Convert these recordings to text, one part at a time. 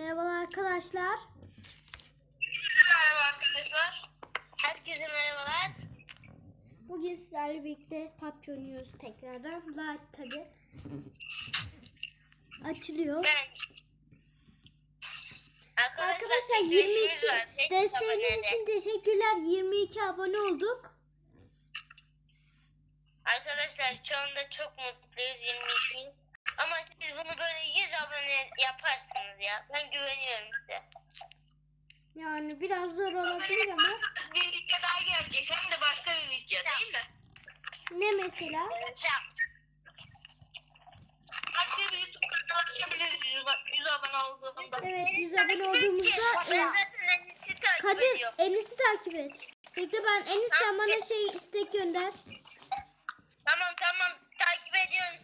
Merhabalar arkadaşlar. Merhaba arkadaşlar. Herkese merhabalar. Bugün sizlerle birlikte PUBG oynuyoruz tekrardan. Light tabi. Açılıyor. Ben Arkadaşlar, Arkadaşlar çekilişimiz 22 var. Desteğiniz için teşekkürler. 22 abone olduk. Arkadaşlar şu anda çok mutluyuz 22. Ama siz bunu böyle 100 abone yaparsınız ya. Ben güveniyorum size. Yani biraz zor olabilir ama. Bir video daha gelecek. Hem de başka bir video değil mi? Ne mesela? Başka bir YouTube kanalı açabiliriz 100, 100 abone olduğunda. Evet 100 abone olduğumuzda e, Kadir Enis'i takip et. Bekle ben Enis sen bana şey istek gönder.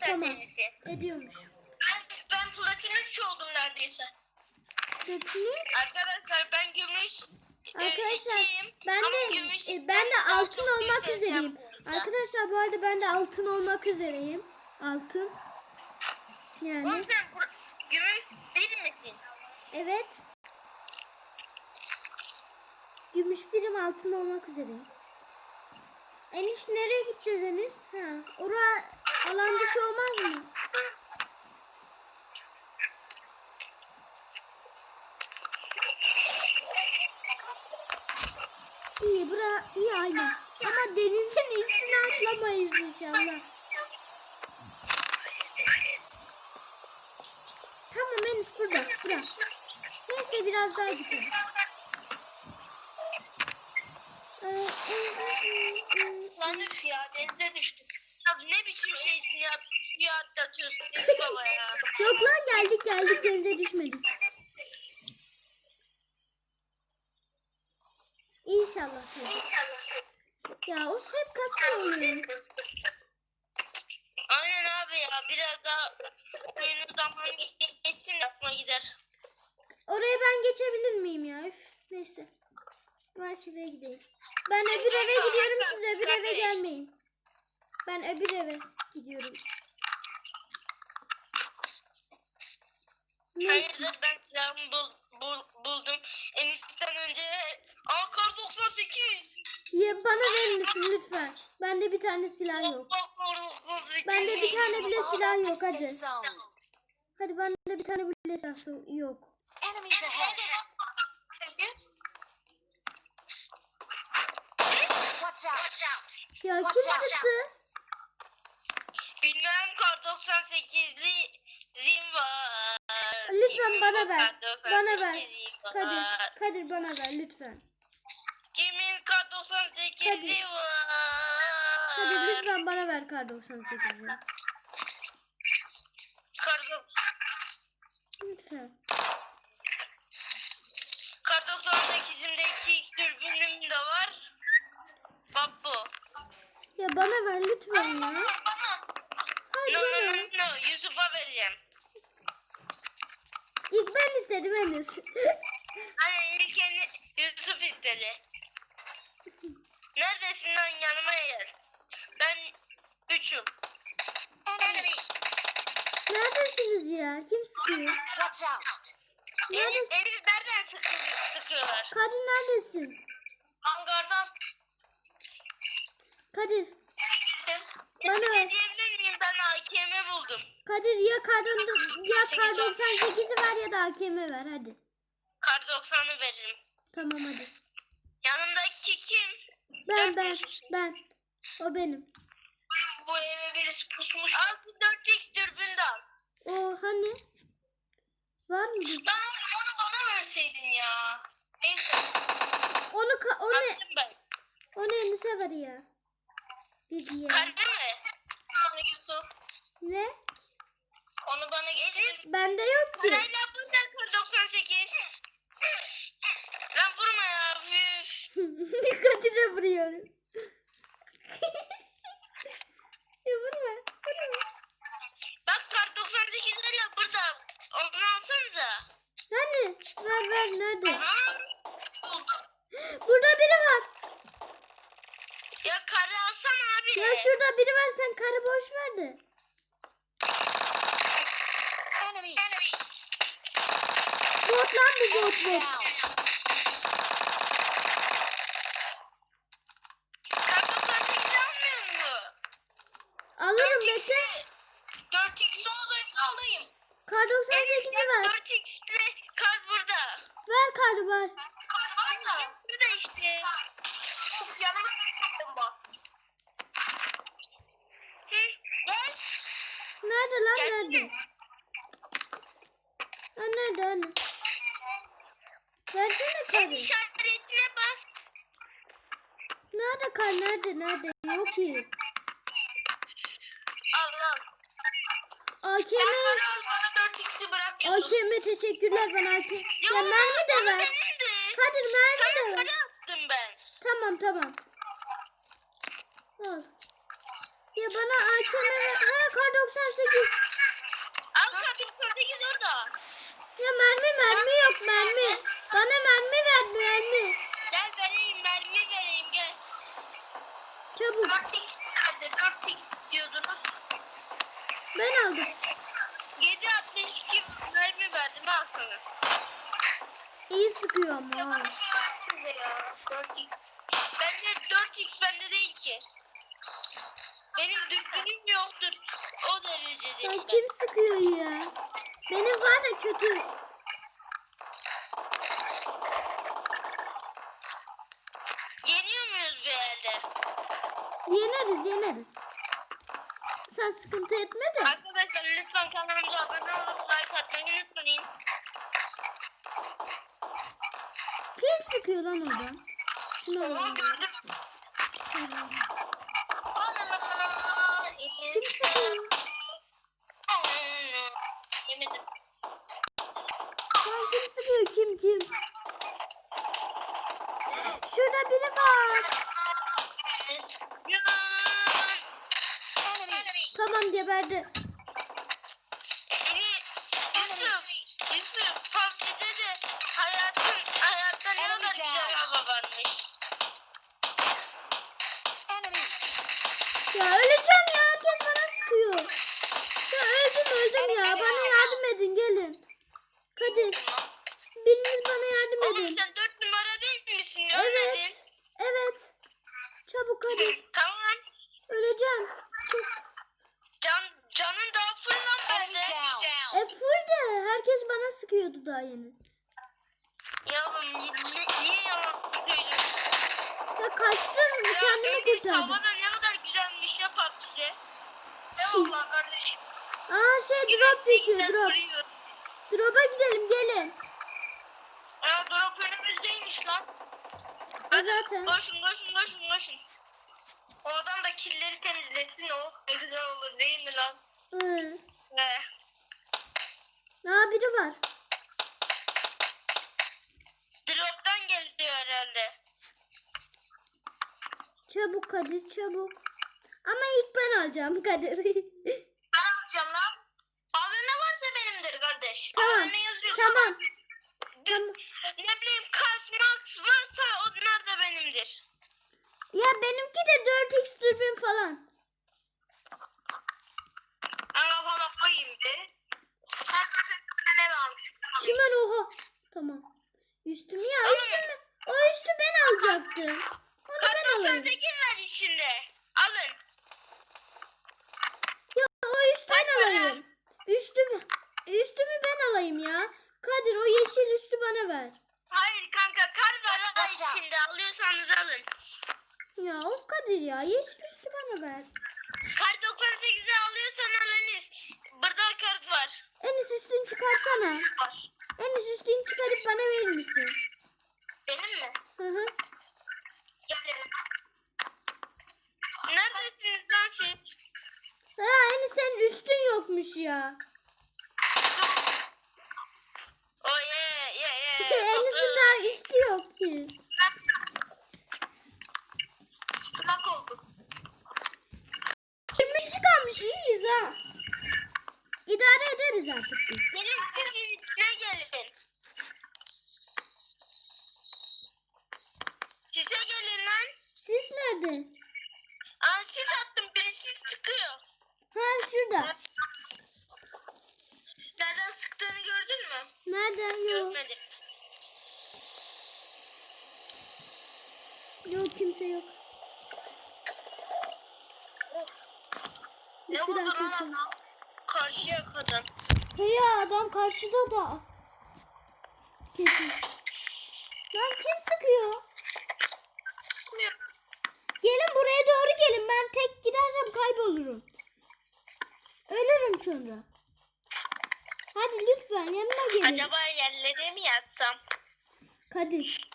Deniz'i. Ediyormuş. Ben, ben platin 3 oldum neredeyse. Kötü Arkadaşlar ben gümüş e, Arkadaşlar ikiyim. ben de gümüş e, ben de altın olmak üzereyim. burada. Arkadaşlar bu arada ben de altın olmak üzereyim. Altın. Yani Oğlum sen gümüş bir misin? evet. Gümüş birim altın olmak üzereyim. Eniş nereye gideceğiz Eniş? Ha, ora alan dışı olmaz mı? İyi bura iyi aynen. Ama denizin üstüne atlamayız inşallah. Tamam Enis burada. Bura. Neyse biraz daha gidelim. Ee, e, e, e, Lan üf ya denize düştük. Ne biçim şeysin ya? Bir atlatıyorsun Deniz baba ya. Yok lan geldik geldik denize düşmedik. İnşallah. tabii. Ya o hep kasıyor oluyor. Aynen abi ya biraz daha oyunun zamanı geçsin asma gider. Oraya ben geçebilir miyim ya? Üf, neyse. Ben şuraya gideyim. Ben öbür eve gidiyorum siz öbür eve gelmeyin. Ben öbür eve gidiyorum. Hayırdır ben silahımı bul, bul- buldum. Enisten önce Aa kar 98. Ya bana verir misin lütfen? Bende bir tane silah yok. Kar 98. Bende bir tane bile silah yok hadi. Hadi bende bir tane bile silah yok. Enemies ahead. Ya kim sıktı? Kar 98'li zim var. Lütfen bana ver. Bana ver. 98'i Kadir. Kadir bana ver lütfen. Kimin kar 98'i var? Kadir lütfen bana ver kar 98'i. Kar, Lütfen. kar 98'imde 2x dürbünüm de var. Bak bu. Ya bana ver lütfen ya. No no bana. no Yusuf'a vereceğim. İlk ben istedim Enes. Hani ilk kendi Yusuf istedi. Neredesin lan yanıma gel. Ben üçüm. Neredesiniz ya? Kim sıkıyor? Watch out. Neredesin? Nereden sıkıyor, sıkıyorlar? Kadir neredesin? Hangardan. Kadir. Bana ver. AKM buldum. Kadir ya kar, ya kar Sekiz var. 98'i ver ya da AKM ver hadi. Kar 90'ı veririm. Tamam hadi. Yanımdaki kim? Ben ben ben. O benim. Bu eve birisi pusmuş. Al bu 4x dürbün de al. O hani? Var mı? bir? Lan onu bana verseydin ya. Neyse. Onu onu Attım ben. onu Enes'e ver ya. Bir diye. Onu Yusuf. Ne? Onu bana getir. Bende yok ki. Parayla bu kar 98. Lan vurma ya. Kadir'e vuruyorum. ya vurma. Vurma. Bak kar 98 hala burada. Onu alsanıza. Hani? Ver ver nerede? Ha? Buldum. Burada biri var. Ya karı alsana abi. Ya şurada biri var sen karı boş ver de. Enemy. Enemy. Bu bot lan bu bot bot. Down. Kanka 98 almıyor mu? Alırım bekle. 4x olduysa alayım. Kar 98'i ver. 4x'le kar burada. Ver karı ver. Var da. Burada işte. Yanıma. Hı? Gel. Nerede lan nerede? Ha nerede hani? Versene En karı. işaretine bas. Nerede kar nerede nerede? Yok ki. Allah. AKM. al bana 4x'i bırak. AKM teşekkürler bana AKM. Ya mermi de ver. benim de. Kadir mermi Sana de ver. sarı attım ben. Tamam tamam. Al. Ya bana AKM ver. Ha kar 98. Al kapıyı 48 orada. Ya mermi mermi yok mermi. Bana mermi ver mermi. Gel vereyim mermi vereyim gel. Çabuk. 4x nerede? 4x diyordunuz. Ben aldım. 762 mermi verdim al sana. İyi sıkıyor Ya ama. bana ha. şey versenize ya. 4x. Bende 4x bende değil ki. Benim dürbünüm yoktur. O derecede. Ya ben. kim sıkıyor ya? Benim var da kötü. Sıkıntı etme de. Arkadaşlar lütfen kanalımıza abone olup like atmayı unutmayın. Kim sıkıyor lan oradan? Şunu Onu alalım. gördüm. Da killeri temizlesin o. Ne güzel olur değil mi lan? Hı. He. Aa biri var. Drop'tan geliyor herhalde. Çabuk Kadir çabuk. Ama ilk ben alacağım Kadir. Ben alacağım lan. AVM varsa benimdir kardeş. Tamam, AVM yazıyorsa. tamam. Tamam. Ne bileyim kas max varsa onlar da benimdir. Ya benimki de 4x dürbün falan. Koyayım bir. Sen zaten ne varmış? Kimin oha? Tamam. Üstüm ya üstümü. O üstü ben alacaktım. Onu ben alayım. var içinde. Alın. Ya o üstü ben alayım. Üstümü, üstümü ben alayım ya. Kadir o yeşil üstü bana ver. Hayır kanka kar var içinde. Ya o Kadir ya yeşil üstü bana ver. Kar 98'i alıyorsan alınız. Burada kart var. Enis üstünü çıkarsana. Var. Enis üstünü çıkarıp bana verir misin? Benim mi? Hı hı. Gelirim. Neredesiniz lan siz? Ha Enis senin üstün yokmuş ya. Oh yeah yeah yeah. Enis'in daha üstü yok ki. Bak oldu. 20 kişi kalmış iyiyiz ha. İdare ederiz artık biz. Benim sizin içine gelin. Size gelin lan. Sis nerede? Aa siz attım biri siz çıkıyor. Ha şurada. Nereden sıktı sıktığını gördün mü? Nereden? Yok. Görmedim. Yok kimse yok. Bir Ne vurdu lan adam? Karşıya kadın. Hey ya adam karşıda da. Kesin. Lan kim sıkıyor? Gelin buraya doğru gelin. Ben tek gidersem kaybolurum. Ölürüm sonra. Hadi lütfen yanıma gelin. Acaba yerlere mi yatsam? Kadir.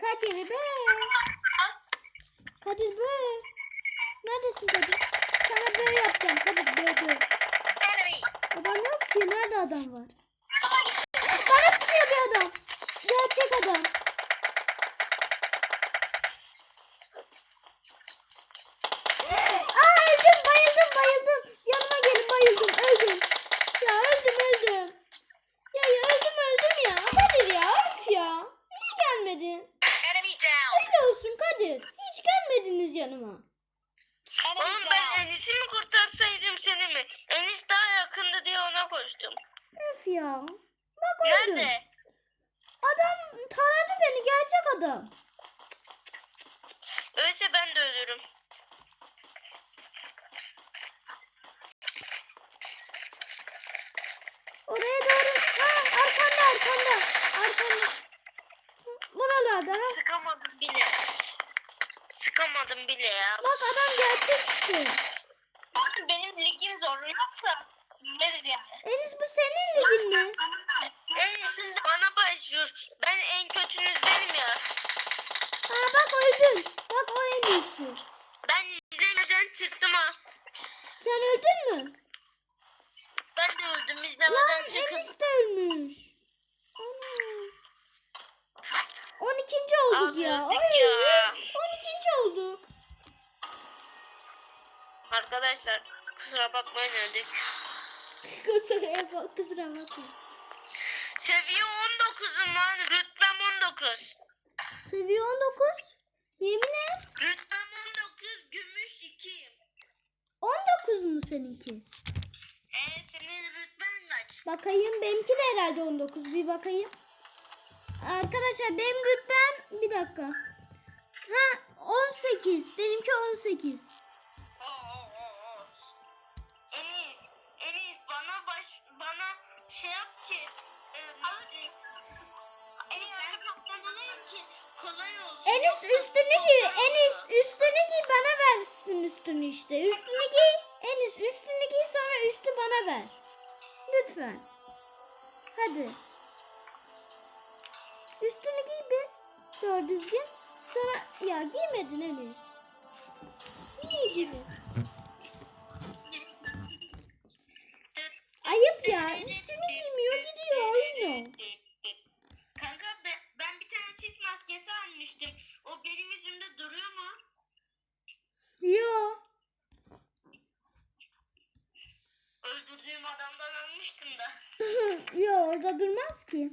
Kadir be. Kadir be. Neredesin Kadir? Sana böyle yapacağım Kadir böyle böyle. Adam yok ki. Nerede adam var? Bana sıkıyor bir adam. Gerçek adam. Kusura bak kusura bakma. Seviye 19'um lan. Rütbem 19. Seviye 19. Yemin et. Rütbem 19. Gümüş 2'yim. 19 mu seninki? Ee senin rütben kaç? Bakayım benimki de herhalde 19 bir bakayım. Arkadaşlar benim rütbem bir dakika. Ha 18 benimki 18. şey yap ki e, Enis ben kaptanalıyım ki kolay olsun. Enis Yoksa üstünü giy. Enis olur. üstünü giy bana versin üstünü işte. Üstünü giy. Enis üstünü giy sonra üstü bana ver. Lütfen. Hadi. Üstünü giy bir. Doğru düzgün. Sonra ya giymedin Enis. Niye giydin? Ya. Üstünü giymiyor gidiyor oynuyor. Kanka ben, ben bir tane sis maskesi almıştım. O benim yüzümde duruyor mu? Yo. Öldürdüğüm adamdan almıştım da. Yo orada durmaz ki.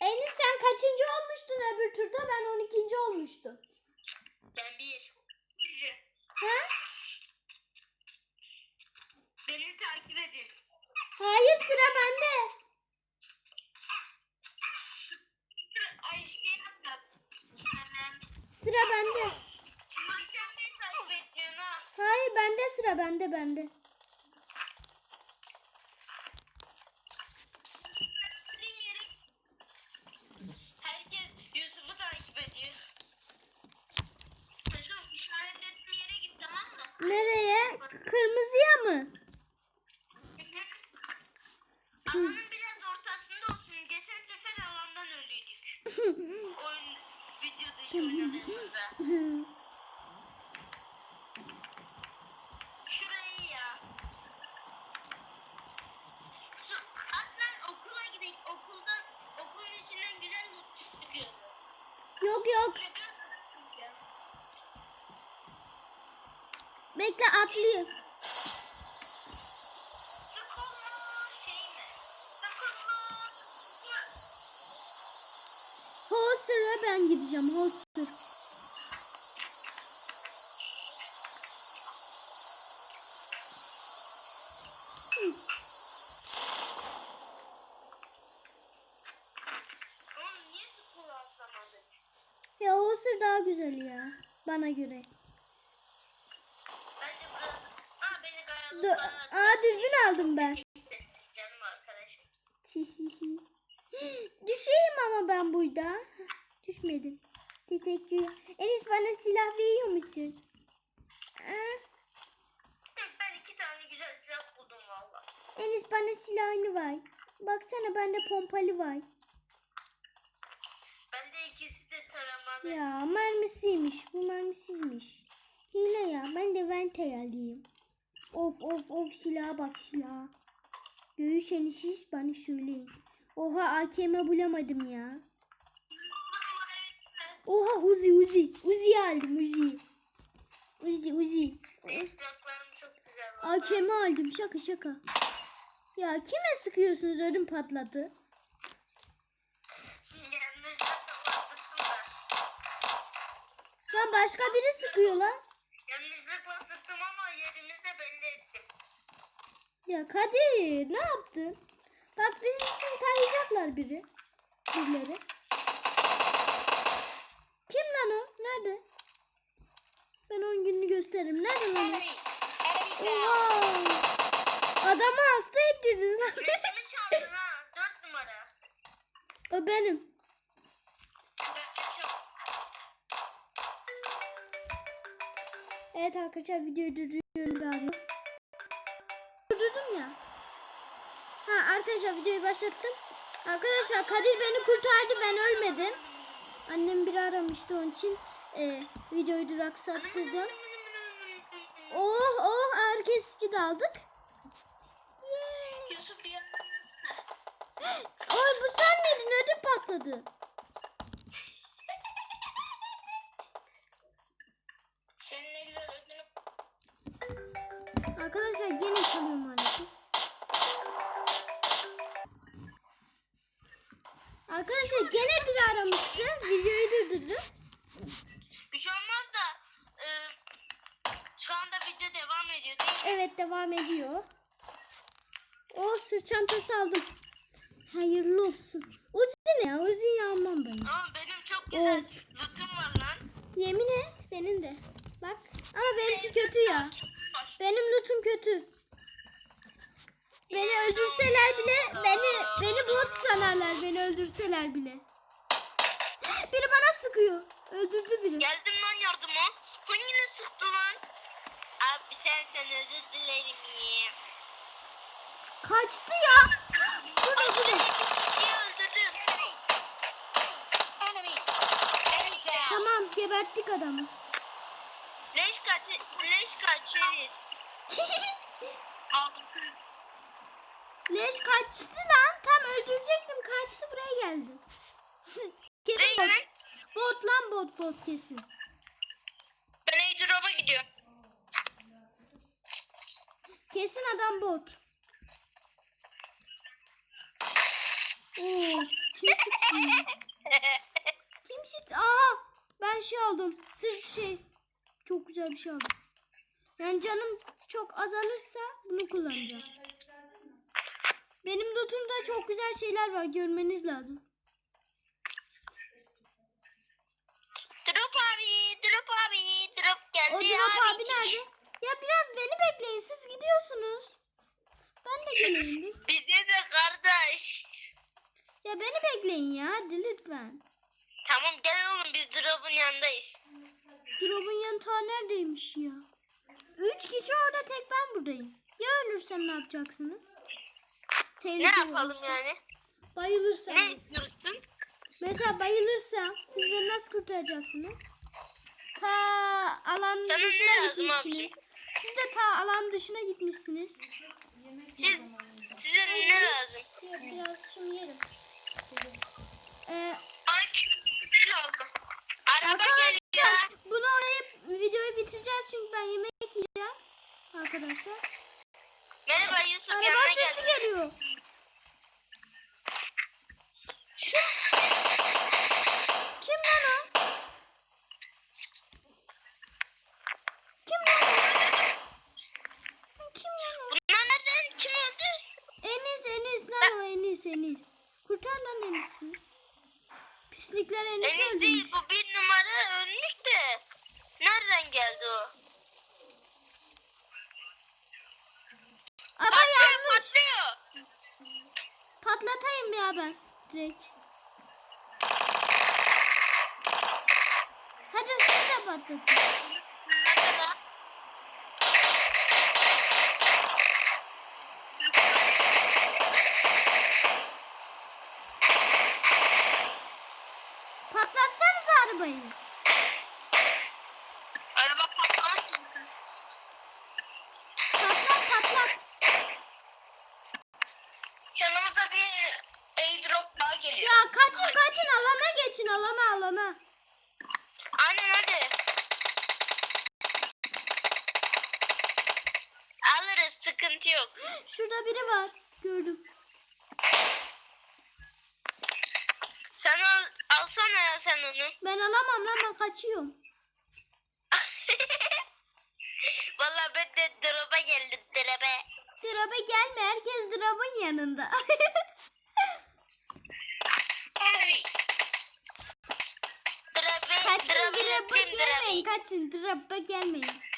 Enis sen kaçıncı olmuştun öbür turda? Ben 12. olmuştum. Ben bir. Ha? Beni takip edin. Hayır sıra bende. Ay şey anlat. Sıra bende. Şimdi sen beni takip ediyorsun ha. Hayır bende sıra bende bende. Bildiğim yere herkes Yusuf'u takip ediyor. Yusuf işaretlediğim yere git tamam mı? Nereye? Kırmızıya mı? Alanın biraz ortasında olsun. Geçen sefer alandan öldüydük. Oyun video dışı oynadığımızda. Şurayı ya. Su, Atlan okula gidelim. Okuldan, okulun içinden güzel loot çıkıyordu. yok yok. Çünkü Bekle atlayayım. alacağım holster. Ya holster daha güzel ya. Bana göre. Dur, aa dürbün aldım ben. Canım arkadaşım. Düşeyim ama ben burada. Düşmedim. Teşekkür. Enis bana silah veriyor musun? Aa, Ben iki tane güzel silah buldum valla. Enis bana silahını ver. Baksana bende pompalı var. Bende ikisi de tarama. ve- Ya mermisiymiş. Bu mermisizmiş. Hile ya. Ben de vente alayım. Of of of silaha bak silaha. Görürseniz siz bana söyleyin. Oha AKM bulamadım ya. Oha Uzi Uzi. Uzi aldım Uzi. Uzi Uzi. Benim silahlarım çok güzel. AKM aldım şaka şaka. Ya kime sıkıyorsunuz ödüm patladı. Lan başka biri sıkıyor lan. Sıktım ama yerimizi de belli ettim. Ya Kadir ne yaptın? Bak bizi için tarayacaklar biri. Birileri. Kim lan o? Nerede? Ben onun gününü gösteririm. Nerede lan o? Oha! Adamı hasta ettiniz lan. Resmi çaldın ha. Dört numara. o benim. Evet arkadaşlar videoyu durduruyorum galiba. Durdurdum ya. Ha arkadaşlar videoyu başlattım. Arkadaşlar Kadir beni kurtardı ben ölmedim. Annem bir aramıştı onun için e, videoyu duraksattırdım. Oh oh ağrı kesici de aldık. Oy bu sen miydin ödüm Durdurdum. Bir şey olmaz da e, şu anda video devam ediyor değil mi? Evet devam ediyor. O sırt çantası aldım. Hayırlı olsun. Uzi ne ya? Uzi'yi almam ben. Ama benim çok güzel Of. lootum var lan. Yemin et benim de. Bak ama benimki kötü ya. Benim lootum kötü. Beni öldürseler bile beni beni bot sanarlar beni öldürseler bile. Sıkıyor. Öldürdü biri. Geldim lan yardıma. Hangini sıktı lan? Abi sen sen özür dilerim ya. Kaçtı ya. Dur dur. Tamam geberttik adamı. Leş kaç, leş kaçırız. Aldım. Leş kaçtı lan. Tam öldürecektim. Kaçtı buraya geldi. kesin bot. lan. Bot bot kesin. Ben airdrop'a gidiyorum. Kesin adam bot. Oo, kim sıktı? Kim sıktı? Aha ben şey aldım. Sır şey. Çok güzel bir şey aldım. Yani canım çok azalırsa bunu kullanacağım. Benim lootumda çok güzel şeyler var. Görmeniz lazım. drop abi, drop abi, drop geldi O drop abi abi. nerede? Ya biraz beni bekleyin. Siz gidiyorsunuz. Ben de geleyim. Bize de kardeş. Ya beni bekleyin ya. Hadi lütfen. Tamam gel oğlum biz drop'un yanındayız. Drop'un yantağı neredeymiş ya? Üç kişi orada tek ben buradayım. Ya ölürsem ne yapacaksınız? Ne Tehlikeli yapalım olursa. yani? Bayılırsam. Ne istiyorsun? Mesela bayılırsam siz beni nasıl kurtaracaksınız? Ta alan Sana ne dışına lazım gitmişsiniz. Siz de ta alan dışına gitmişsiniz. Siz, size ne lazım? Ya biraz şimdi yerim. Ee, Bana küçük lazım. Araba arkadaşlar geliyor. bunu oynayıp videoyu bitireceğiz çünkü ben yemek yiyeceğim. Arkadaşlar. Merhaba Yusuf Araba sesi geliyor. Kim lan o? Kim lan o? Kim lan o? Bunlar nereden? Kim öldü? Enis Enis lan o Enis Enis. Kurtar lan Enis'i. Pislikler Enis'i Enis öldürmüş. değil bu bir numara direkt. Hadi lan? Patlatsanız arabayı. Araba patlamasın. Patlat patlat. Yanımıza bir airdrop daha geliyor. Ya kaçın kaçın alana geçin alana alana. Sıkıntı yok. Şurada biri var. Gördüm. Sen al, alsana ya sen onu. Ben alamam lan ben kaçıyorum. Vallahi ben de drop'a geldim drop'a. Draba gelme herkes drabın yanında. Drop'a drop'a gelmeyin drop'a. kaçın draba gelmeyin.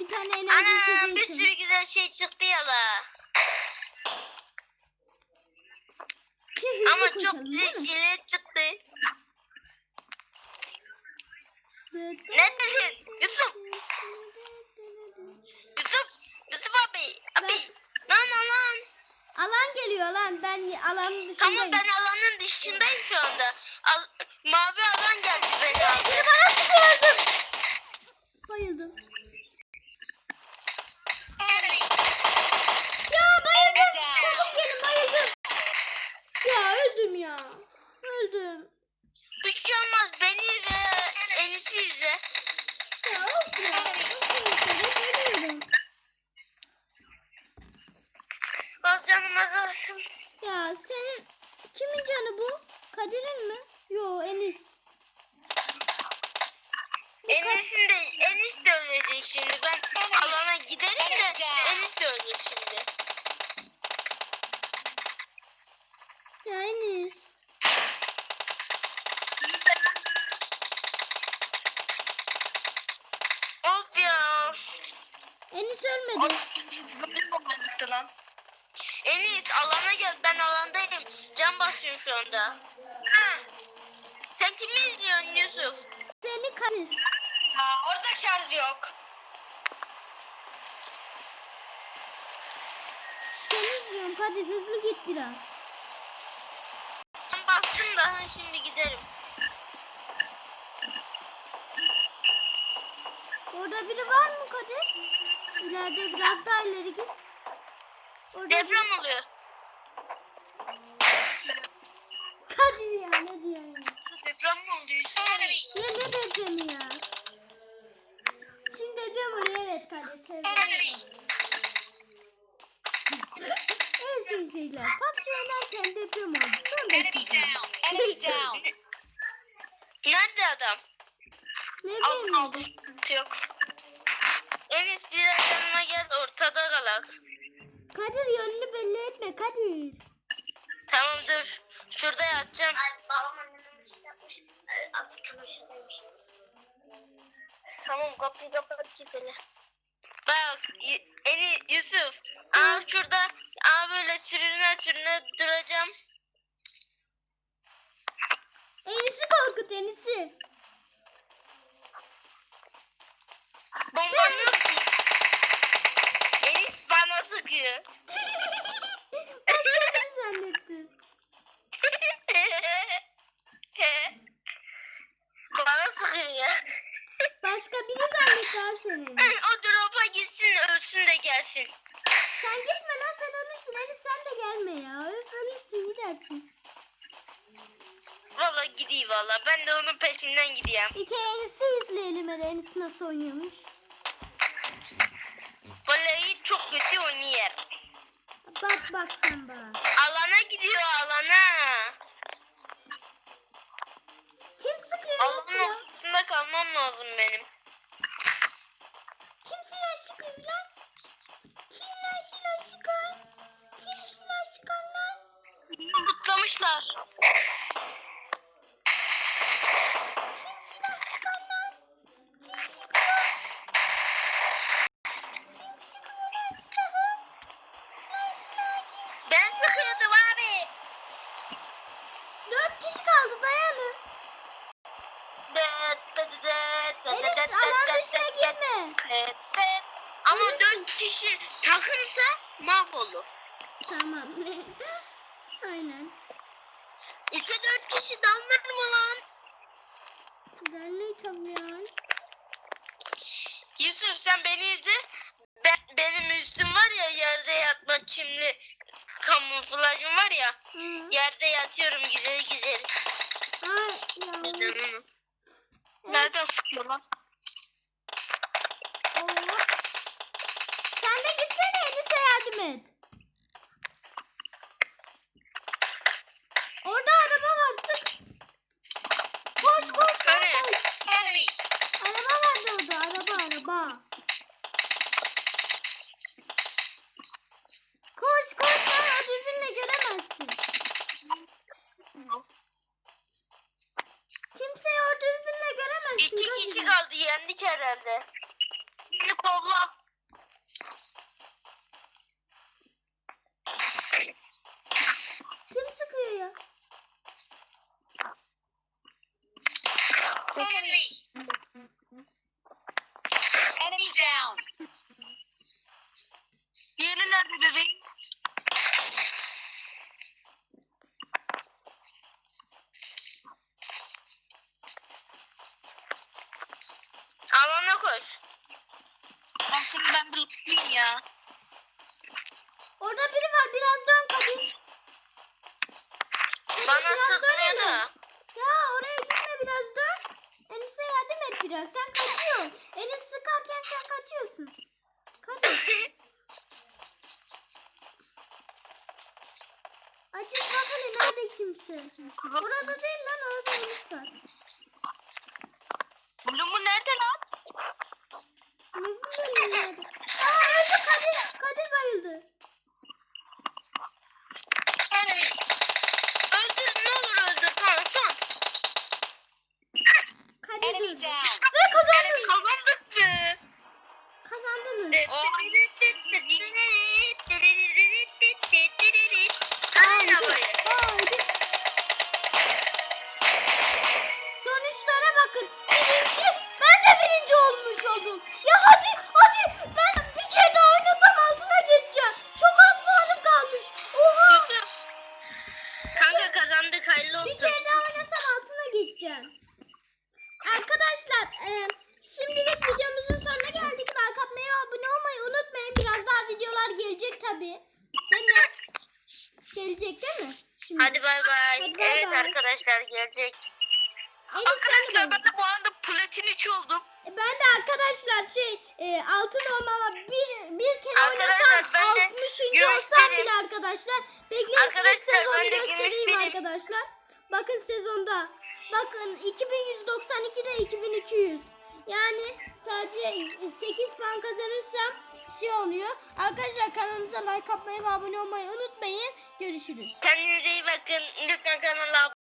Bir tane enerji Ana bir sürü güzel şey çıktı ya la. Hızlı Ama çok güzel şeyler çıktı. Dıt Neredesin? Yusuf, Yusuf, Yusuf abi, abi. Lan lan. Alan geliyor lan ben alanın dışındayım. Tamam ben alanın dışındayım şu anda. Al, mavi alan geldi beni aldı. Bana sıkıyordu. Bayıldım. Enis ölmedi. Böyle lan. Enis alana gel ben alandayım. Can basıyorum şu anda. Ha. Sen kimi izliyorsun Yusuf? Seni Kadir. Aa, orada şarj yok. Seni izliyorum Kadir hızlı git biraz. Ben bastım da ha, şimdi giderim. Orada biri var mı Kadir? İleride biraz daha ileri git. Orada Deprem oluyor. Kadir ya ne diyor ya? Deprem mi oldu? Ya ne depremi ya? Şimdi deprem oluyor evet Kadir. Evet. Seyirciler. PUBG oynarken deprem oldu. Son dakika. Enemy down. Nerede adam? Ne bileyim. aldım. Sıkıntı yok. Enis biraz yanıma gel ortada kalak. Kadir yönünü belli etme Kadir. Tamam dur. Şurada yatacağım. Babam anneme bir şey yapmış. Afrika başı demiş. Tamam kapıyı kapat gidelim. Bak Eni Yusuf. Aa şurada aa böyle sürüne sürüne duracağım. Enisi korkut Enisi. Bombam sıkıyor. Başka biri zannettim. bana sıkıyor ya. Başka biri zannetti ha seni. o drop'a gitsin ölsün de gelsin. Sen gitme lan sen ölürsün. Enis sen de gelme ya. Öf ölürsün gidersin. Valla gideyim valla. Ben de onun peşinden gideyim. İki Enis'i izleyelim hele Enis nasıl oynuyormuş. Vallahi çok kötü oynuyor. Bak bak sen bana. Alana gidiyor alana. Kim sıkıyor Alanın ortasında kalmam lazım benim. Ben sıkıyordum abi. Dört kişi kaldı dayanın. Enes alan dışına girme. Ama Enes. dört kişi takımsa mahvolur. Tamam. Aynen. Üçe dört kişi dalmadı mı lan? Dalmayacağım ya. Yusuf sen beni izle. Ben, benim üstüm var ya yerde yatma çimli kamuflajım var ya. Hı. Yerde yatıyorum güzel güzel. Nereden sıkıyor lan? Sen de gitsene Enis'e yardım et. herhalde. vuracağız. Sen kaçıyorsun. Eli sıkarken sen kaçıyorsun. Kaç. Açık kapını nerede kimse? Burada değil lan orada olmuşlar. hadi hadi. Görüşürüz. Kendinize iyi bakın. Lütfen kanala